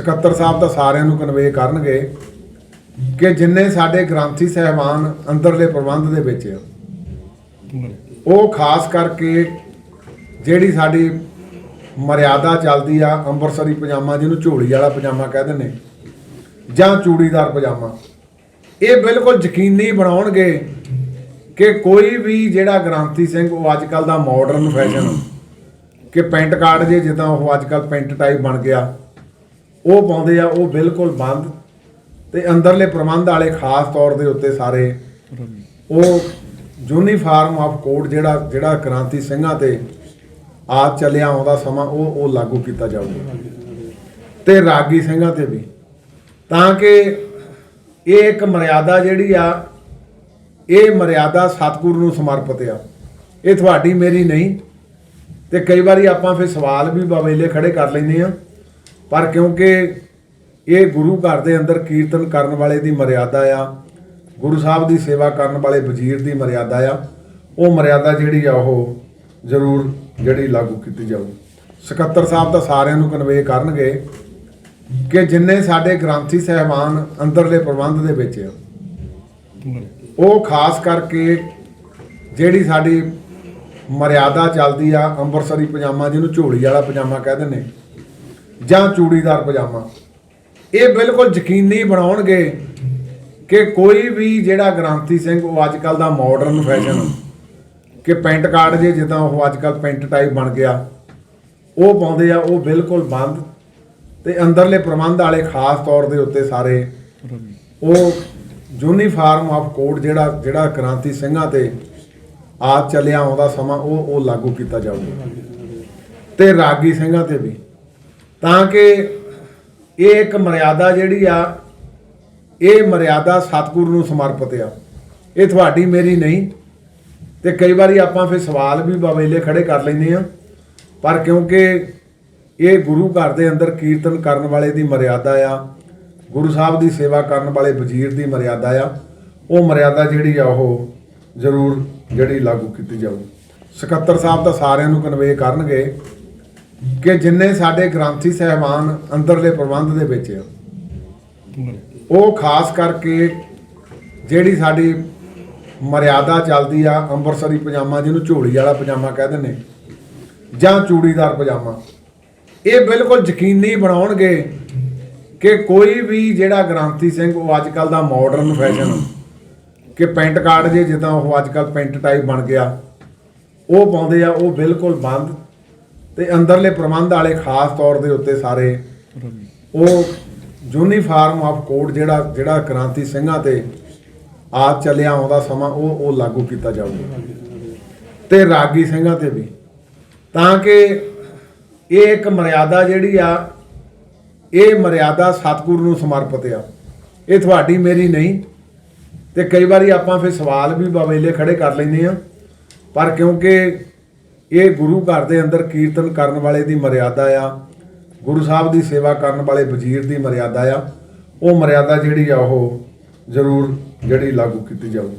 ਸਕੱਤਰ ਸਾਹਿਬ ਤਾਂ ਸਾਰਿਆਂ ਨੂੰ ਕਨਵੇ ਕਰਨਗੇ ਕਿ ਜਿੰਨੇ ਸਾਡੇ ਗ੍ਰੰਥੀ ਸਹਿਬਾਨ ਅੰਦਰਲੇ ਪ੍ਰਬੰਧ ਦੇ ਵਿੱਚ ਉਹ ਖਾਸ ਕਰਕੇ ਜਿਹੜੀ ਸਾਡੀ ਮਰਿਆਦਾ ਚੱਲਦੀ ਆ, ਅੰਮ੍ਰਿਤਸਰੀ ਪਜਾਮਾ ਜਿਹਨੂੰ ਝੋਲੀ ਵਾਲਾ ਪਜਾਮਾ ਕਹਿੰਦੇ ਨੇ, ਜਾਂ ਚੂੜੀਦਾਰ ਪਜਾਮਾ, ਇਹ ਬਿਲਕੁਲ ਯਕੀਨੀ ਬਣਾਉਣਗੇ ਕਿ ਕੋਈ ਵੀ ਜਿਹੜਾ ਗ੍ਰਾਂਤੀ ਸਿੰਘ, ਉਹ ਅੱਜ ਕੱਲ ਦਾ ਮਾਡਰਨ ਫੈਸ਼ਨ ਕਿ ਪੈਂਟ ਕਾਰਡ ਜੇ ਜਿੱਦਾਂ ਉਹ ਅੱਜ ਕੱਲ ਪੈਂਟ ਟਾਈਪ ਬਣ ਗਿਆ ਉਹ ਪਾਉਂਦੇ ਆ, ਉਹ ਬਿਲਕੁਲ ਬੰਦ ਤੇ ਅੰਦਰਲੇ ਪ੍ਰਬੰਧ ਵਾਲੇ ਖਾਸ ਤੌਰ ਦੇ ਉੱਤੇ ਸਾਰੇ ਉਹ ਯੂਨੀਫਾਰਮ ਆਫ ਕੋਡ ਜਿਹੜਾ ਜਿਹੜਾ ਕ੍ਰਾਂਤੀ ਸਿੰਘਾਂ ਤੇ ਆ ਚੱਲਿਆ ਆਉਂਦਾ ਸਮਾਂ, ਉਹ ਉਹ ਲਾਗੂ ਕੀਤਾ ਜਾਊਗਾ। ਤੇ ਰਾਗੀ ਸਿੰਘਾਂ ਤੇ ਵੀ। ਤਾਂ ਕਿ ਇਹ ਇੱਕ ਮਰਿਆਦਾ ਜਿਹੜੀ ਆ, ਇਹ ਮਰਿਆਦਾ ਸਤਿਗੁਰੂ ਨੂੰ ਸਮਰਪਿਤ ਆ। ਇਹ ਤੁਹਾਡੀ ਮੇਰੀ ਨਹੀਂ। ਤੇ ਕਈ ਵਾਰੀ ਆਪਾਂ ਫਿਰ ਸਵਾਲ ਵੀ ਬਵੇਲੇ ਖੜੇ ਕਰ ਲੈਂਦੇ ਆ। ਪਰ ਕਿਉਂਕਿ ਇਹ ਗੁਰੂ ਘਰ ਦੇ ਅੰਦਰ ਕੀਰਤਨ ਕਰਨ ਵਾਲੇ ਦੀ ਮਰਿਆਦਾ ਆ, ਗੁਰੂ ਸਾਹਿਬ ਦੀ ਸੇਵਾ ਕਰਨ ਵਾਲੇ ਵਜ਼ੀਰ ਦੀ ਮਰਿਆਦਾ ਆ, ਉਹ ਮਰਿਆਦਾ ਜਿਹੜੀ ਆ ਉਹ ਜ਼ਰੂਰ ਜਿਹੜੀ ਲਾਗੂ ਕੀਤੀ ਜਾਊ ਸਕੱਤਰ ਸਾਹਿਬ ਤਾਂ ਸਾਰਿਆਂ ਨੂੰ ਕਨਵੇ ਕਰਨਗੇ ਕਿ ਜਿੰਨੇ ਸਾਡੇ ਗ੍ਰੰਥੀ ਸਹਿਬਾਨ ਅੰਦਰਲੇ ਪ੍ਰਬੰਧ ਦੇ ਵਿੱਚ ਆ, ਉਹ ਖਾਸ ਕਰਕੇ ਜਿਹੜੀ ਸਾਡੀ ਮਰਿਆਦਾ ਚੱਲਦੀ ਆ ਅੰਮ੍ਰਿਤਸਰੀ ਪਜਾਮਾ ਜਿਹਨੂੰ ਝੋਲੀ ਵਾਲਾ ਪਜਾਮਾ ਕਹਿੰਦੇ ਨੇ ਜਾਂ ਚੂੜੀਦਾਰ ਪਜਾਮਾ। ਇਹ ਬਿਲਕੁਲ ਯਕੀਨੀ ਬਣਾਉਣਗੇ ਕਿ ਕੋਈ ਵੀ ਜਿਹੜਾ ਗ੍ਰਾਂਤੀ ਸਿੰਘ, ਉਹ ਅੱਜ ਕੱਲ ਦਾ ਮਾਡਰਨ ਫੈਸ਼ਨ ਕਿ ਪੈਂਟ ਕਾਰਡ ਜੇ, ਜਿੱਦਾਂ ਉਹ ਅੱਜ ਕੱਲ ਪੈਂਟ ਟਾਈਪ ਬਣ ਗਿਆ, ਉਹ ਪਾਉਂਦੇ ਆ, ਉਹ ਬਿਲਕੁਲ ਬੰਦ ਤੇ ਅੰਦਰਲੇ ਪ੍ਰਬੰਧ ਵਾਲੇ ਖਾਸ ਤੌਰ ਦੇ ਉੱਤੇ ਸਾਰੇ ਉਹ ਯੂਨੀਫਾਰਮ ਆਫ ਕੋਡ ਜਿਹੜਾ ਜਿਹੜਾ ਕ੍ਰਾਂਤੀ ਸਿੰਘਾਂ ਤੇ ਆ ਚੱਲਿਆ ਆਉਂਦਾ ਸਮਾਂ, ਉਹ ਉਹ ਲਾਗੂ ਕੀਤਾ ਜਾਊਗਾ। ਤੇ ਰਾਗੀ ਸਿੰਘਾਂ ਤੇ ਵੀ। ਤਾਂ ਕਿ ਇਹ ਇੱਕ ਮਰਿਆਦਾ ਜਿਹੜੀ ਆ, ਇਹ ਮਰਿਆਦਾ ਸਤਿਗੁਰੂ ਨੂੰ ਸਮਰਪਿਤ ਆ। ਇਹ ਤੁਹਾਡੀ, ਮੇਰੀ ਨਹੀਂ। ਤੇ ਕਈ ਵਾਰੀ ਆਪਾਂ ਫਿਰ ਸਵਾਲ ਵੀ ਬਵੇਲੇ ਖੜੇ ਕਰ ਲੈਂਦੇ ਆ ਪਰ ਕਿਉਂਕਿ ਇਹ ਗੁਰੂ ਘਰ ਦੇ ਅੰਦਰ ਕੀਰਤਨ ਕਰਨ ਵਾਲੇ ਦੀ ਮਰਿਆਦਾ ਆ, ਗੁਰੂ ਸਾਹਿਬ ਦੀ ਸੇਵਾ ਕਰਨ ਵਾਲੇ ਵਜ਼ੀਰ ਦੀ ਮਰਿਆਦਾ ਆ, ਉਹ ਮਰਿਆਦਾ ਜਿਹੜੀ ਆ, ਉਹ ਜ਼ਰੂਰ ਜਿਹੜੀ ਲਾਗੂ ਕੀਤੀ ਜਾਊ। ਸਕੱਤਰ ਸਾਹਿਬ ਤਾਂ ਸਾਰਿਆਂ ਨੂੰ ਕਨਵੇ ਕਰਨਗੇ। ਕਿ ਜਿੰਨੇ ਸਾਡੇ ਗ੍ਰੰਥੀ ਸਹਿਬਾਨ ਅੰਦਰਲੇ ਪ੍ਰਬੰਧ ਦੇ ਵਿੱਚ ਉਹ ਖਾਸ ਕਰਕੇ ਜਿਹੜੀ ਸਾਡੀ ਮਰਿਆਦਾ ਚੱਲਦੀ ਆ, ਅੰਮ੍ਰਿਤਸਰੀ ਪਜਾਮਾ ਜਿਹਨੂੰ ਝੋਲੀ ਵਾਲਾ ਪਜਾਮਾ ਕਹਿੰਦੇ ਨੇ ਜਾਂ ਚੂੜੀਦਾਰ ਪਜਾਮਾ, ਇਹ ਬਿਲਕੁਲ ਯਕੀਨੀ ਬਣਾਉਣਗੇ ਕਿ ਕੋਈ ਵੀ ਜਿਹੜਾ ਗ੍ਰਾਂਤੀ ਸਿੰਘ, ਉਹ ਅੱਜ ਕੱਲ ਦਾ ਮਾਡਰਨ ਫੈਸ਼ਨ ਕਿ ਪੈਂਟ ਕਾਰਡ ਜੇ ਜਿੱਦਾਂ ਉਹ ਅੱਜ ਕੱਲ ਪੈਂਟ ਟਾਈਪ ਬਣ ਗਿਆ, ਉਹ ਪਾਉਂਦੇ ਆ, ਉਹ ਬਿਲਕੁਲ ਬੰਦ ਤੇ ਅੰਦਰਲੇ ਪ੍ਰਬੰਧ ਵਾਲੇ ਖਾਸ ਤੌਰ ਦੇ ਉੱਤੇ ਸਾਰੇ ਉਹ ਯੂਨੀਫਾਰਮ ਆਫ ਕੋਡ ਜਿਹੜਾ ਜਿਹੜਾ ਕ੍ਰਾਂਤੀ ਸਿੰਘਾਂ ਤੇ ਆ ਚੱਲਿਆ ਆਉਂਦਾ ਸਮਾਂ, ਉਹ ਉਹ ਲਾਗੂ ਕੀਤਾ ਜਾਊਗਾ। ਤੇ ਰਾਗੀ ਸਿੰਘਾਂ ਤੇ ਵੀ। ਤਾਂ ਕਿ ਇਹ ਇੱਕ ਮਰਿਆਦਾ ਜਿਹੜੀ ਆ, ਇਹ ਮਰਿਆਦਾ ਸਤਿਗੁਰੂ ਨੂੰ ਸਮਰਪਿਤ ਆ। ਇਹ ਤੁਹਾਡੀ ਮੇਰੀ ਨਹੀਂ। ਤੇ ਕਈ ਵਾਰੀ ਆਪਾਂ ਫਿਰ ਸਵਾਲ ਵੀ ਬਵੇਲੇ ਖੜੇ ਕਰ ਲੈਂਦੇ ਆ ਪਰ ਕਿਉਂਕਿ ਇਹ ਗੁਰੂ ਘਰ ਦੇ ਅੰਦਰ ਕੀਰਤਨ ਕਰਨ ਵਾਲੇ ਦੀ ਮਰਿਆਦਾ ਆ, ਗੁਰੂ ਸਾਹਿਬ ਦੀ ਸੇਵਾ ਕਰਨ ਵਾਲੇ ਵਜ਼ੀਰ ਦੀ ਮਰਿਆਦਾ ਆ, ਉਹ ਮਰਿਆਦਾ ਜਿਹੜੀ ਆ ਉਹ ਜ਼ਰੂਰ ਜਿਹੜੀ ਲਾਗੂ ਕੀਤੀ ਜਾਊ।